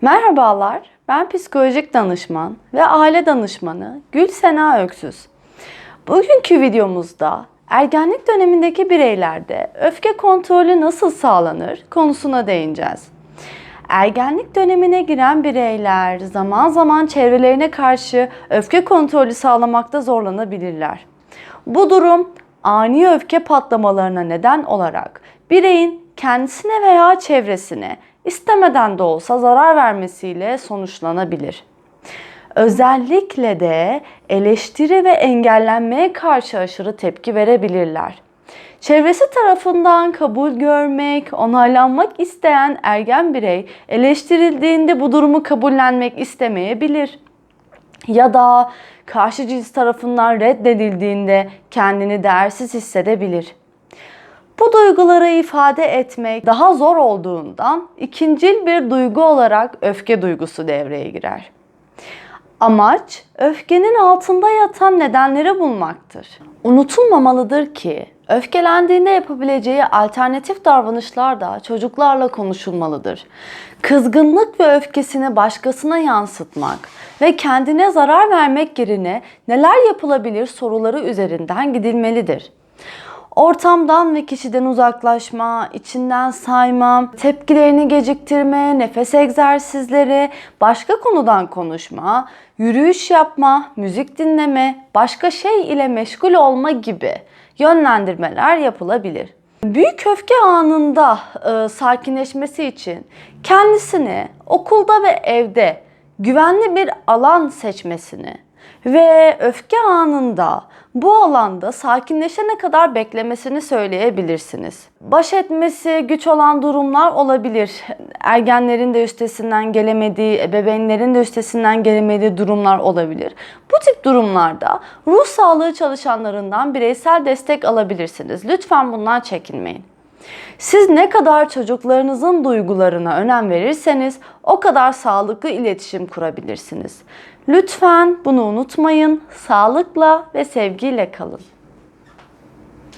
Merhabalar, ben psikolojik danışman ve aile danışmanı Gül Sena Öksüz. Bugünkü videomuzda ergenlik dönemindeki bireylerde öfke kontrolü nasıl sağlanır konusuna değineceğiz. Ergenlik dönemine giren bireyler zaman zaman çevrelerine karşı öfke kontrolü sağlamakta zorlanabilirler. Bu durum ani öfke patlamalarına neden olarak bireyin kendisine veya çevresine istemeden de olsa zarar vermesiyle sonuçlanabilir. Özellikle de eleştiri ve engellenmeye karşı aşırı tepki verebilirler. Çevresi tarafından kabul görmek, onaylanmak isteyen ergen birey eleştirildiğinde bu durumu kabullenmek istemeyebilir. Ya da karşı cins tarafından reddedildiğinde kendini değersiz hissedebilir. Bu duyguları ifade etmek daha zor olduğundan ikincil bir duygu olarak öfke duygusu devreye girer. Amaç öfkenin altında yatan nedenleri bulmaktır. Unutulmamalıdır ki öfkelendiğinde yapabileceği alternatif davranışlar da çocuklarla konuşulmalıdır. Kızgınlık ve öfkesini başkasına yansıtmak ve kendine zarar vermek yerine neler yapılabilir soruları üzerinden gidilmelidir. Ortamdan ve kişiden uzaklaşma, içinden sayma, tepkilerini geciktirme, nefes egzersizleri, başka konudan konuşma, yürüyüş yapma, müzik dinleme, başka şey ile meşgul olma gibi yönlendirmeler yapılabilir. Büyük öfke anında e, sakinleşmesi için kendisini okulda ve evde güvenli bir alan seçmesini ve öfke anında bu alanda sakinleşene kadar beklemesini söyleyebilirsiniz. Baş etmesi güç olan durumlar olabilir. Ergenlerin de üstesinden gelemediği, ebeveynlerin de üstesinden gelemediği durumlar olabilir. Bu tip durumlarda ruh sağlığı çalışanlarından bireysel destek alabilirsiniz. Lütfen bundan çekinmeyin. Siz ne kadar çocuklarınızın duygularına önem verirseniz o kadar sağlıklı iletişim kurabilirsiniz. Lütfen bunu unutmayın. Sağlıkla ve sevgiyle kalın.